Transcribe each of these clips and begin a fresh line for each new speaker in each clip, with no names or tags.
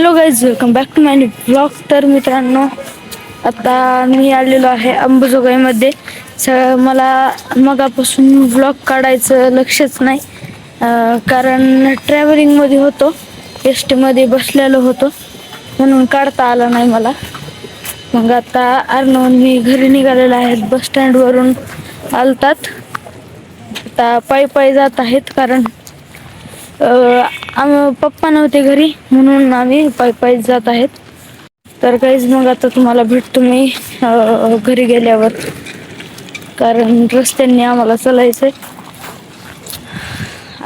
Hello guys welcome back to my blog तर मित्रांनो आता मी आलेलो आहे अंबाजोगाईमध्ये. स मला मगापासून ब्लॉग काढायचं लक्षच नाही. कारण ट्रॅव्हलिंगमध्ये होतो एस टीमध्ये बसलेलो होतो. म्हणून काढता आलं नाही मला. मग आता अर्नवून मी घरी निघालेलो आहेत बस स्टँडवरून आलतात. आता पायी पायी जात आहेत कारण आम पप्पा नव्हते घरी म्हणून आम्ही पाय पायीच जात आहेत. तर काहीच मग आता तुम्हाला भेटतो मी घरी गेल्यावर. कारण रस्त्यांनी आम्हाला चालायचंय.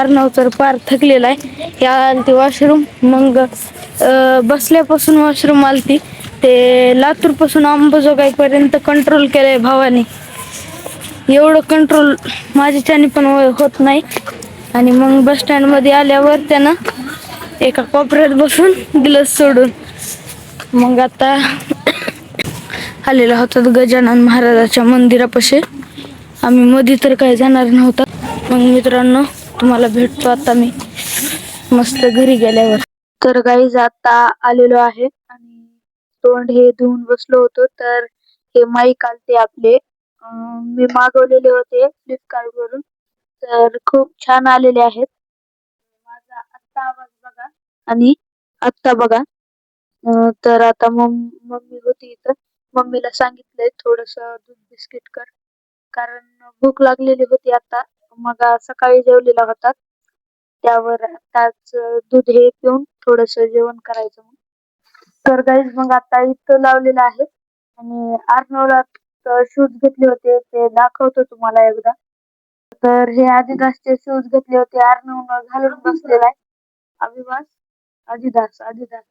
अर्णव तर पार थकलेला आहे. या आलती वॉशरूम मग बसल्यापासून वॉशरूम आलती. ते लातूरपासून अंबाजोगाईपर्यंत कंट्रोल केलंय भावाने. एवढं कंट्रोल माझ्याच्याने पण होत नाही. आणि मग बस स्टँडमध्ये आल्यावर त्यानं एका कोपऱ्यात बसून दिलं सोडून मग आता आलेला होता गजानन महाराजाच्या मंदिरापाशी. आम्ही मध्ये तर काही जाणार नव्हता. मग मित्रांनो तुम्हाला भेटतो आता मी मस्त घरी गेल्यावर. तर काही आता आलेलो आहे आणि तोंड हे धुवून बसलो होतो तर हे माईक आलते आपले. मी मागवलेले होते फ्लिपकार्ट वरून. तर खूप छान आलेले आहेत. माझा आत्ता आवाज बघा आणि आत्ता बघा. तर आता मम्मी होती इथं. मम्मीला सांगितलंय थोडस दूध बिस्किट कर. कारण भूक लागलेली होती आता. मग सकाळी जेवलेला होता. त्यावर आताच दूध हे पिऊन थोडस जेवण करायचं मग तर गाईज मग आता इथं लावलेलं आहे. आणि आर्नवला शूज घेतले होते. ते दाखवतो तुम्हाला एकदा. तर हे आदिदासचे शूज घेतले होते. अर्णव घालून बसलेला आहे. अभिवास आदिदास आदिदास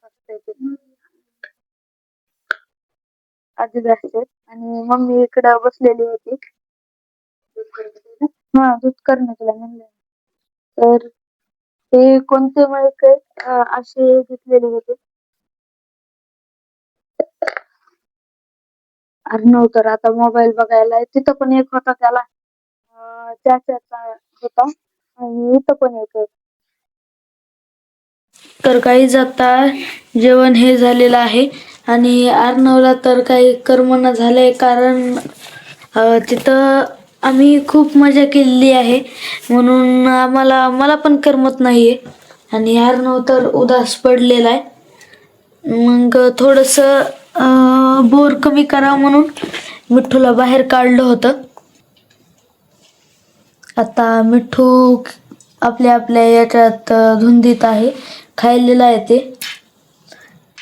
आदिदासचे. आणि मम्मी इकडं बसलेली होती. हा दूध करणं तुला म्हणलं. तर ते कोणते अं, असे घेतलेले होते. अर्णव तर आता मोबाईल बघायला. तिथं पण एक होता त्याला. त्याचा होता आणि इथं पण एक तर काही जाता जेवण हे झालेलं आहे. आणि आर्नवला तर काही करमना झालंय कारण तिथं आम्ही खूप मजा केलेली आहे. म्हणून आम्हाला मला पण करमत नाहीये. आणि आर्नव तर उदास पडलेला आहे. मग थोडस बोर कमी करावं म्हणून मिठ्ठूला बाहेर काढलं होतं. आता मिठ्ठू आपल्या आपल्या याच्यात धुंदीत आहे. खायलेलं आहे ते.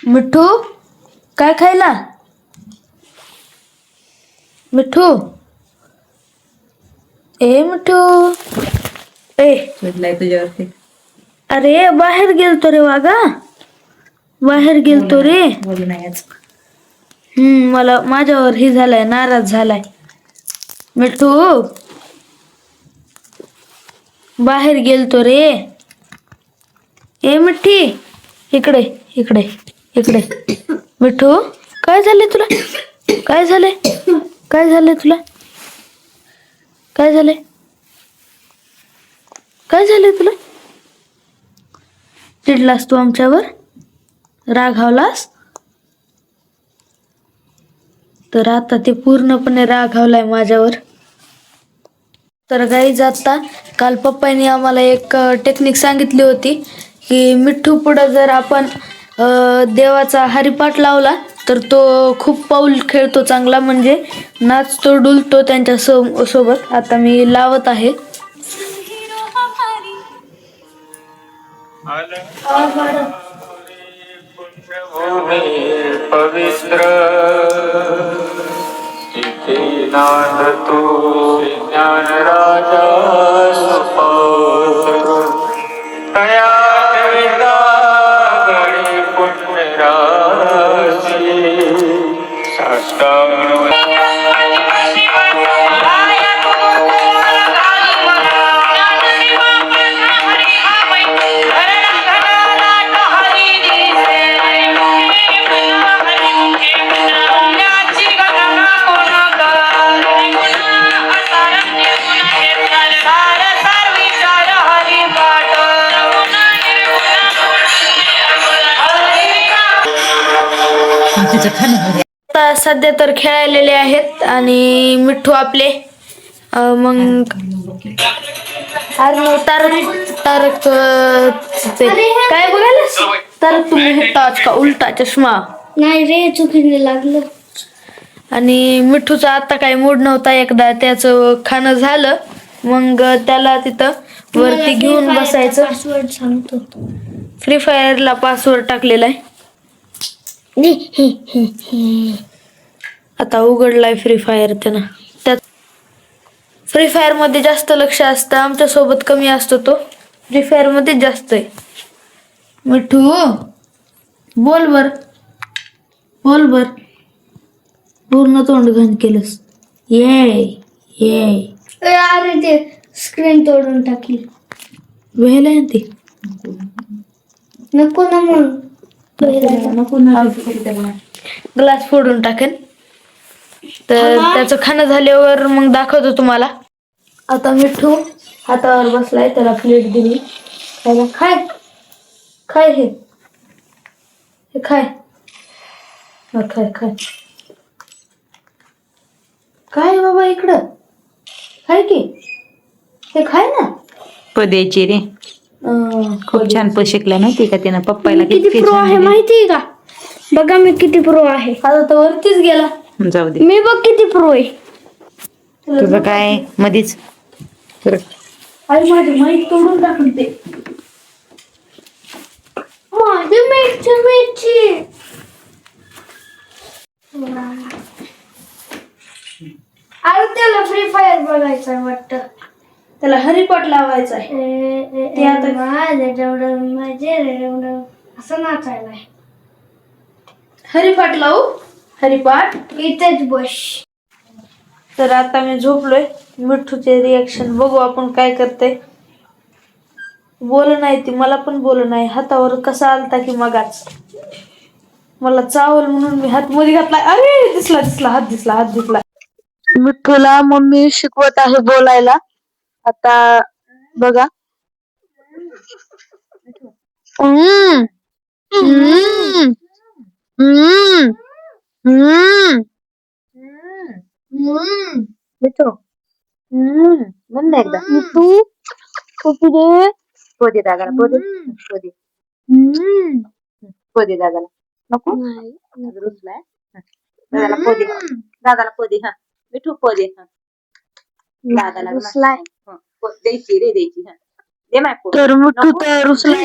मिठ्ठू काय खायला? मिठ्ठू ए मिठ्ठू ए.
तुझ्यावरती.
अरे बाहेर गेलतो रे वागा बाहेर गेलतो रे. हम्म मला माझ्यावर हे झालाय नाराज झालाय. मिठू. बाहेर गेलतो रे. ए मिठी इकडे इकडे इकडे. मिठू काय झाले तुला? काय झाले काय झाले तुला? काय झाले काय झाले तुला? चिडलास तू आमच्यावर? रागावलास? तर आता ते पूर्णपणे रागावलाय माझ्यावर. तर गाईज आता काल पप्पांनी आम्हाला एक टेक्निक सांगितली होती की मिठ्ठू पुढं जर आपण देवाचा हरिपाठ लावला तर तो खूप पाऊल खेळतो चांगला. म्हणजे नाचतो डुलतो त्यांच्या सो सोबत. आता मी लावत आहे.
पवित्र. तिथे नाथ तू ज्ञान राजा सुपौत्र तया कविता गणी पुण्य राशी साष्टांग
आता सध्या तर खेळायलेले आहेत आणि मिठ्ठू आपले. मग अरे तारक तारक काय बघायला तारक तुम्ही हे टॉच का? उलटा चष्मा.
नाही रे चुकीने लागलं.
आणि मिठूचा आता काही मूड नव्हता एकदा त्याचं खाणं झालं. मग त्याला तिथं वरती घेऊन बसायचं.
पासवर्ड सांगतो.
फ्री फायरला पासवर्ड टाकलेला आहे. आता उघडलाय फ्री फायर त्यानं. त्यात फ्री फायरमध्ये जास्त लक्ष असतं आमच्यासोबत कमी असतो तो. फ्री फायरमध्ये जास्त आहे. मिठू बोल बर. बोल बर. पूर्ण तोंड घाण केलंस. ये ये.
अरे ते स्क्रीन तोडून टाकील.
व्हायला ते?
नको ना मग.
ग्लास फोडून टाकेन. तर त्याचं खाणं झाल्यावर मग दाखवतो तुम्हाला. आता मिठू हातावर बसलाय त्याला प्लेट दिली. त्याला खाय खाय हे. हे खाय. खाय खाय. काय बाबा इकडं. खाय की. हे खाय ना.
पद्याची रे. खूप छान प शिकला माहिती का त्यानं पप्पाला
किती प्रो आहे माहितीये का? बघा मी किती प्रो आहे.
आता तो वरतीच गेला.
जाऊ दे.
मी बघ किती प्रो आहे.
तुझं काय? मधीच.
आई माझी माईक तोडून टाकून ते.
माझी मिरची मिरची अरे त्याला फ्री फायर बघायचं वाटतं.
त्याला हरिपट लावायचा आहे.
ते आता असं नाचायला
हरिपाठ लावू? हरिपाठ
इथेच बस.
तर आता मी झोपलोय. मिठूचे रिॲक्शन बघू आपण काय करते बोल नाही ती मला पण बोल नाही हातावर कसा आलता की मगाच. मला चावल म्हणून मी हात मध्ये घातला अरे दिसला दिसला हात दिसला हात दिसला. मिठूला मम्मी शिकवत आहे बोलायला. आता बघा. मिठू. हम्म. म्हण ना एकदा. मिठू. दे. पोदे दादाला पोदे. पोदे. हम्म. पोदे दादाला. नको. हं. दादाला पोदे. दादाला पोदे हा. मिठू पोदे हा. दादाला
रुसलाय.
हं. पो- द्यायची रे द्यायची हा दे. माय पोदे
तर मिठू
नको?
तर रुसलाय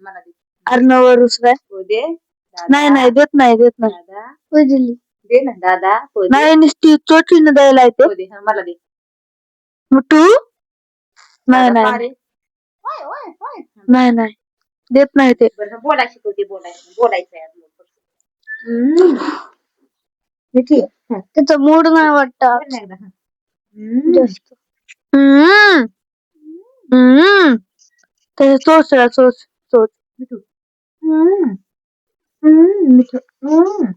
मला दे.
रुसलाय.
दादा,
नाही नाही देत नाही देत नाही.
दादा.
उजली
दे ना दादा. पोदे
नाही नुसती द्यायला येते
हा मला दे.
मिठू नाही
दादा,
नाही
पारे. होय, होय, होय.
नाही नाही. देत नाही ते.
बरं बोला शिकवते बोलायचं बोलायचं आहे अजून. हम्म. मिठी हं.
त्याचा मूड नाही वाटत.
हं.
जास्त
हम्म हम्म त्याच्या चोचला चोच चोच
मिठू. हम्म. हम्म, मिठू. हम्म.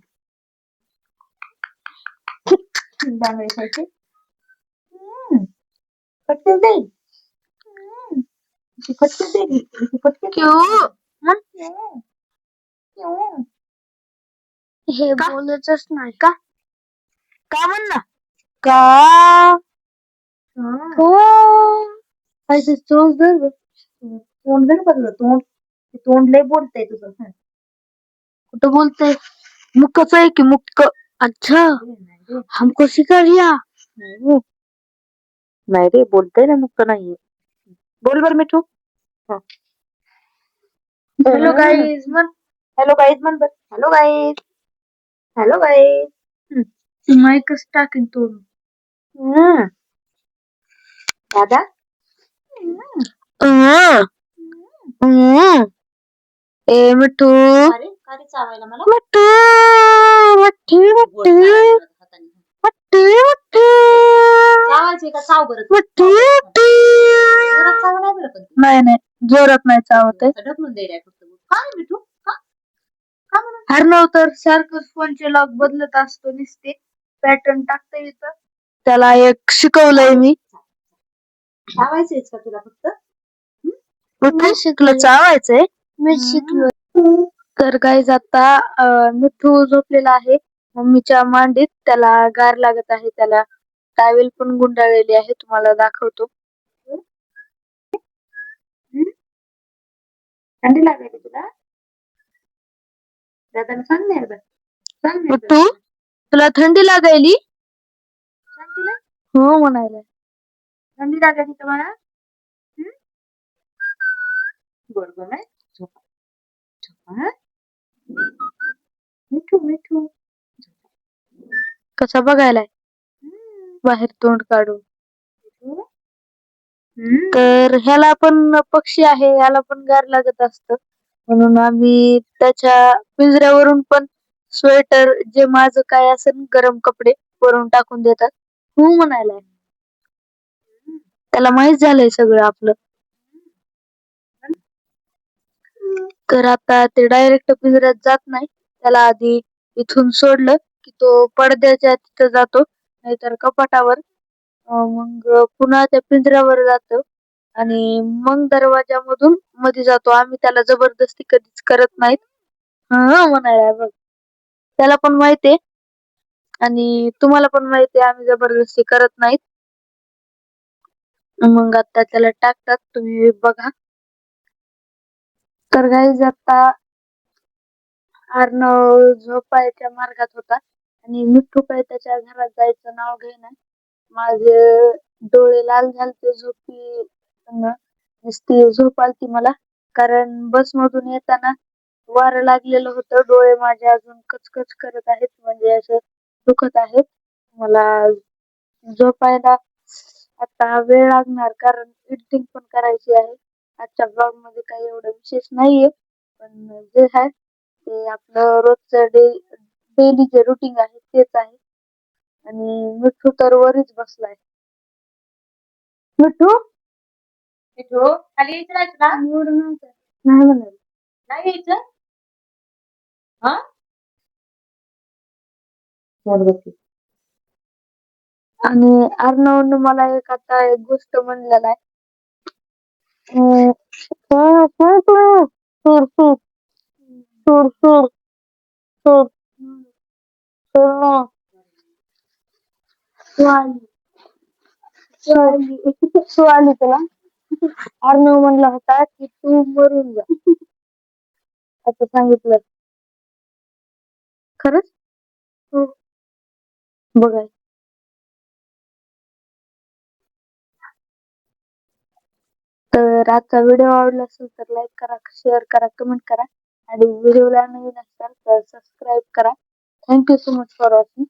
बांगडे खायचे हम्म. फटके दे हम्म. इथे फटके दे इथे फटके दे.
क्यों
हम्म. क्यों?
हे बोलतच नाही का
का म्हण ना का
हं.
ऐसे चोच धर गं.
तोंड जर बघलं तोंड ते तोंड लय बोलतंय तुझं. हं.
कुठं बोलते मुक्कच आहे की मुक्क. अच्छा. हमको सिखा रिया
नाही नाही रे बोलतंय ना मुक्त नाहीये. बोल बर मिठू.
हॅलो गाईज म्हण.
हॅलो गाईज म्हण बर. हॅलो गाईज हॅलो गाईज
माईकच टाकेन तोडून हम्म. हम्म. ए मिठू
अरे का रे चावायला मला?
मिठू
हाताने. चावायचे का? चाव बरं. जोरात चाव नाही बरं पण ते.
नाही नाही. जोरात नाही चावत आहे
असं ढकलून द्यायला फक्त. बोट. का रे मिठू का? का बरं?
हरणव तर सारखं फोनचे लॉक बदलत असतो नुसते. पॅटर्न टाकता येतं त्याला एक शिकवलंय मी.
चावायचंयच का तुला फक्त?
कुठे शिकलं? चावायचंय.
मी शिकलो.
तर गाईज आता अं, मिठू झोपलेला आहे. मम्मीच्या मांडीत त्याला गार लागत आहे. त्याला टावेल पण गुंडाळलेली आहे. तुम्हाला दाखवतो.
थंडी लागली का तुला? दादाला सांग ना एकदा. सांग ना एकदा.
मिठू तुला थंडी लागायली?
सांग तिला.
हो म्हणायला.
थंडी लागली का मला हं? गोड गोड आहे झोपा झोपा हं? मिठू मिठू
कसा बघायलाय बाहेर तोंड काढून तर ह्याला पण पक्षी आहे ह्याला पण गार लागत असत म्हणून आम्ही त्याच्या पिंजऱ्यावरून पण स्वेटर जे माझं काय असेल गरम कपडे वरून टाकून देतात हो म्हणायलाय त्याला माहीत झालंय सगळं आपलं. तर आता ते डायरेक्ट पिंजऱ्यात जात नाही. त्याला आधी इथून सोडलं की तो पडद्याच्या तिथं जातो नाहीतर कपाटावर. मग पुन्हा त्या पिंजऱ्यावर जातो आणि मग दरवाजामधून मध्ये जातो. आम्ही त्याला जबरदस्ती कधीच करत नाहीत. हा म्हणायला बघ. त्याला पण माहितीये आणि तुम्हाला पण माहितीये आम्ही जबरदस्ती करत नाहीत. मग आता त्याला टाकतात तुम्ही बघा. तर गाईज आता अर्णव झोपायच्या मार्गात होता आणि मिठू पाय त्याच्या घरात जायचं नाव घेईना. माझे डोळे लाल झालते झोपी नुसती झोप आलती मला. कारण बस मधून येताना वारं लागलेलं होतं. डोळे माझे अजून कचकच करत आहेत म्हणजे असं दुखत आहेत. मला झोपायला आता वेळ लागणार कारण एडिटिंग पण करायची आहे. आजच्या ब्लॉगमध्ये काही एवढं विशेष नाहीये. पण जे आहे ते आपलं रोजचं डे डेली जे रुटीन आहे तेच आहे. आणि मिठू तर वरीच बसलाय. मिठू?
मिठू खाली यायचं नाही तुला
नव्हता. नाही म्हणाल.
नाही यायचं? हा?
आणि अर्णवनं मला एक आता एक गोष्ट म्हणलेला आहे. शिवाली तुला? अर्णव म्हणला होता की तू मरून जा. असं सांगितलं. खरंच? बघाय तर आजचा व्हिडिओ आवडला असेल तर लाईक करा शेअर करा कमेंट करा. आणि व्हिडिओला नवीन असाल तर सबस्क्राईब करा. Thank you so much for watching